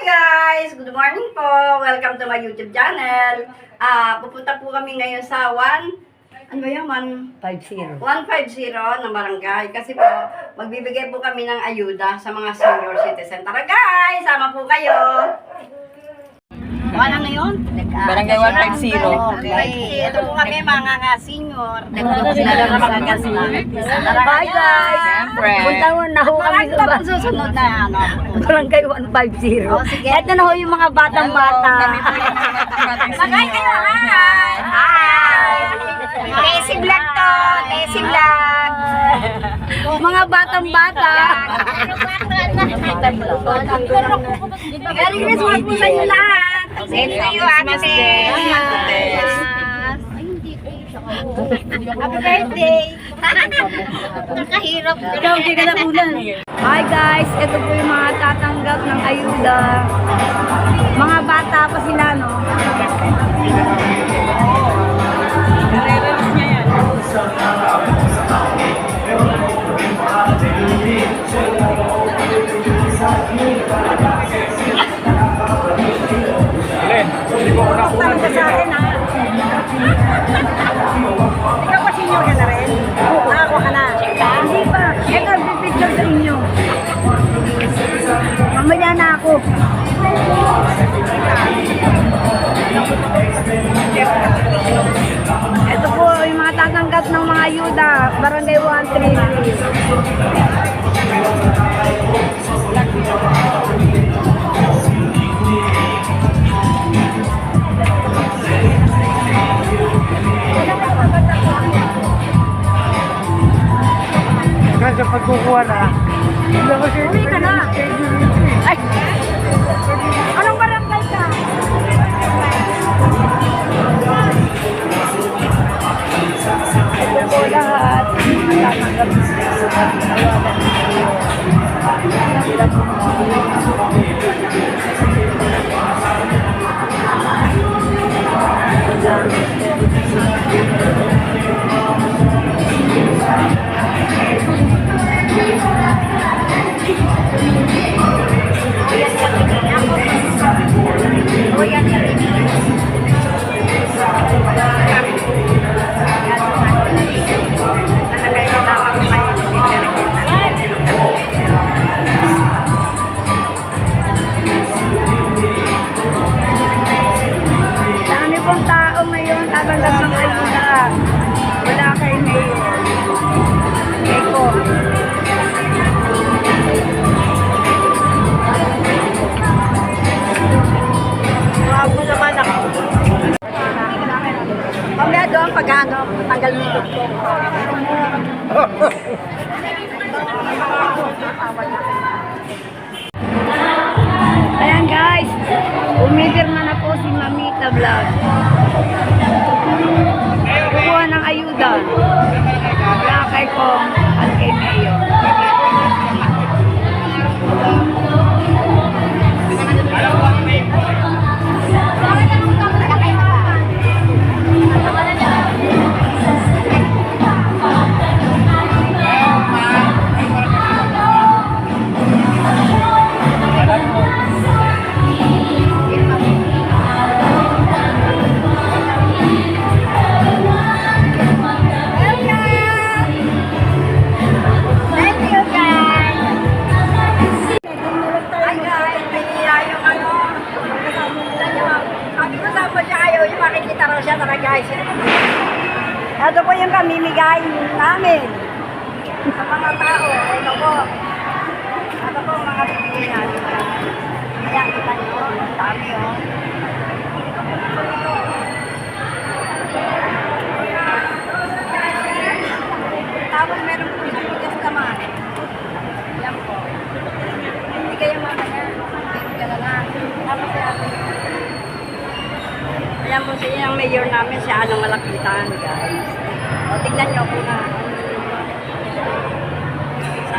guys! Good morning po! Welcome to my YouTube channel. Ah, pupunta po kami ngayon sa 1 ano ba yan? 1 5-0. 150 ng barangay kasi po magbibigay po kami ng ayuda sa mga senior citizen. Tara guys! Sama po kayo! Wala na yun? Barangay 150. Okay. Ito po kami mga nga senior. Bye guys! Siyempre. Punta mo na ho kami sa ba- susunod na ano. Barangay 150. Oh, sige. Ito na ho yung mga batang-bata. Magay kayo, hi! Hi! Desi Vlog to! Desi Vlog! mga batang-bata. Merry Christmas po sa inyo lahat! Same to you, Ate Tess! Happy birthday! Nakahirap. Ikaw, hindi ka. Hi guys, ito po yung mga tatanggap ng ayuda. Mga bata pa sila, no? Tama Dami Mamaya doon pag ano, tanggal mo ito. Ayan guys, umipirma na po si Mamita Vlog. Kukuha ng ayuda. Wala kay Kong sa mga tao. Ito po. Ito po mga namin. Ayan, kita nyo. Ang dami oh. Tapos meron po isang bigas naman. Yan po. Hindi kayo mamaya. Hindi ka na lang. Tapos yan. Ayan po siya yung mayor namin, si Anong Malapitan, guys. O, tignan niyo po na. Sayang kung nga dito dati, iba ang kulang pa eh. Ayan yung mga tao dito. Wala mo kami.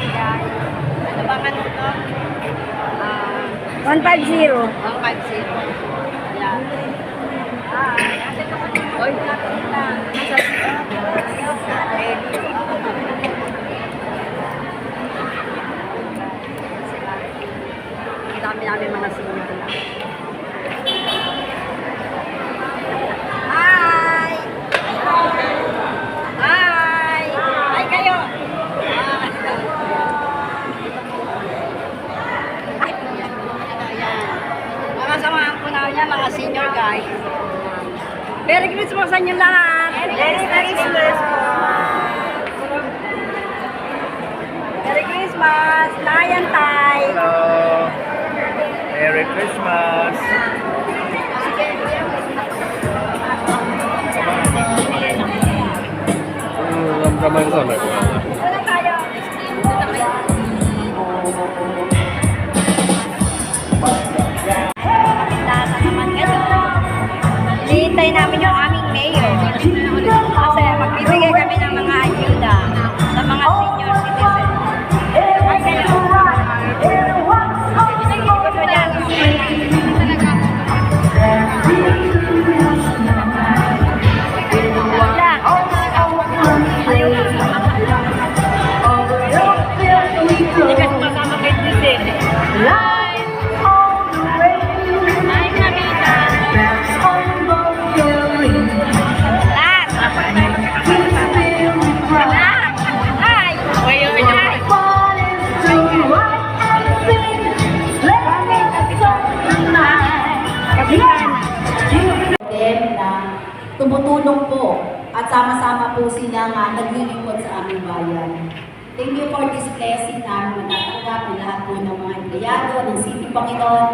guys. Ano bang ano to? Ah, 150. 150. Merry Christmas sa inyo lahat! Merry Christmas! Merry Christmas! Nayan tay! Hello. Merry Christmas. Ramdaman ko na. Sama-sama po sila nga naglilingkod sa aming bayan. Thank you for this blessing na matatanggap ng lahat po ng mga empleyado ng City Panginoon.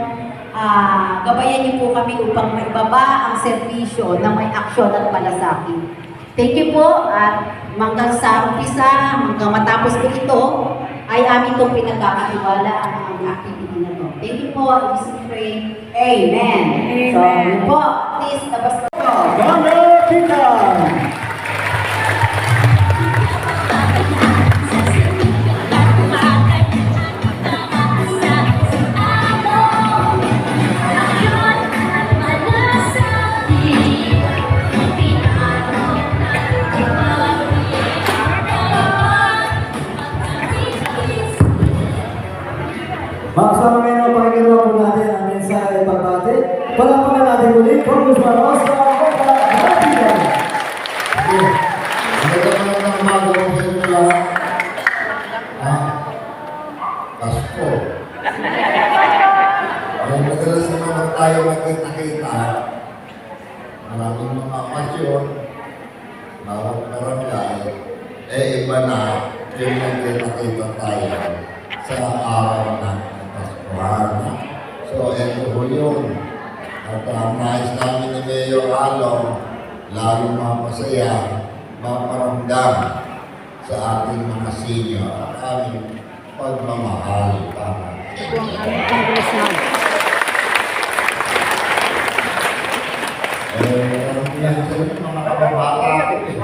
Ah, gabayan niyo po kami upang maibaba ang serbisyo na may aksyon at malasakit. Thank you po at hanggang sa umpisa, hanggang matapos po ito, ay amin itong pinagkakatiwala ang mga activity na to. Thank you po. Wish and pray. Amen. So, po. Please, tapos na po. Ganda kita! Palapakan natin muli, Congressman Oscar Oca Garcia. Magandang ng umaga po sa inyo lahat. Ah, Pasko. Ay, madalas naman tayo magkita-kita. Maraming mga okasyon, bawat barangay, eh iba na yung nagkita-kita tayo sa araw ng Paskuhan. So, ito po yun. At ang nais namin ni Mayor Along, lalo mapasaya, maparamdam sa ating mga senior at aming pagmamahal para Ito ang aming congressman. Eh, ang yan sa inyo, mga kababata ko eh.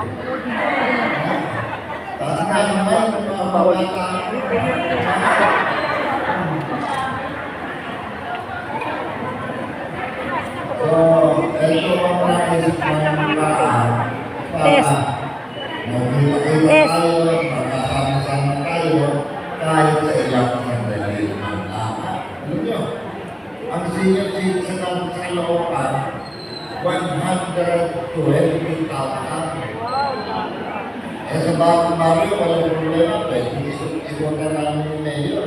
Taas na naman yung mga kababata ko. So, ito ang nais ng paraan Para magkita-kita Yes. tayo, kahit sa ilang sandali man lang. Alam nyo, ang citizen ng Caloocan, 120,000. Eh sa bagong barrio, walang problema. Pwede isusunod namin ni Mayor.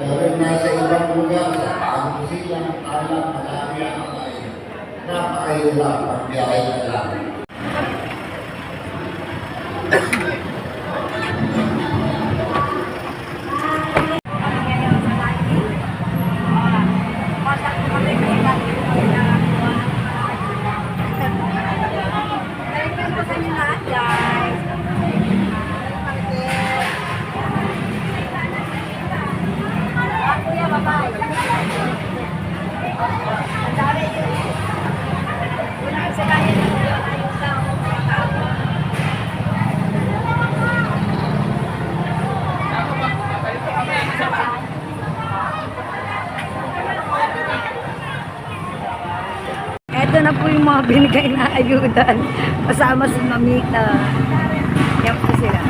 Pero yung nasa ibang lugar, sa bagong silang, talang, malaki ang lain. Napakahirap ang biyahe na lang. Na po yung mga binigay na ayudan. Kasama si Mamita. Yan po sila.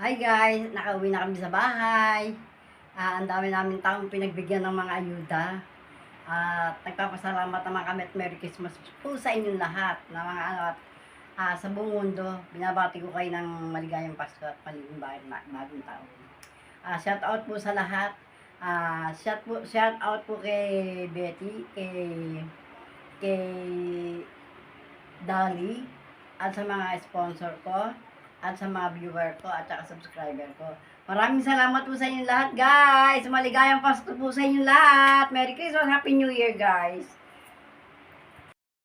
Hi guys, nakauwi na kami sa bahay. Ah, ang dami namin taong pinagbigyan ng mga ayuda. At nagpapasalamat naman kami at Merry Christmas po sa inyong lahat na mga ano at ah, sa buong mundo. Binabati ko kayo ng maligayang Pasko at maligayang bagong, taon. Ah, shout out po sa lahat. Ah, shout, po, shout out po kay Betty, kay kay Dolly, at sa mga sponsor ko, at sa mga viewer ko, at saka subscriber ko. Maraming salamat po sa inyo lahat, guys! Maligayang Pasko po sa inyo lahat! Merry Christmas! Happy New Year, guys!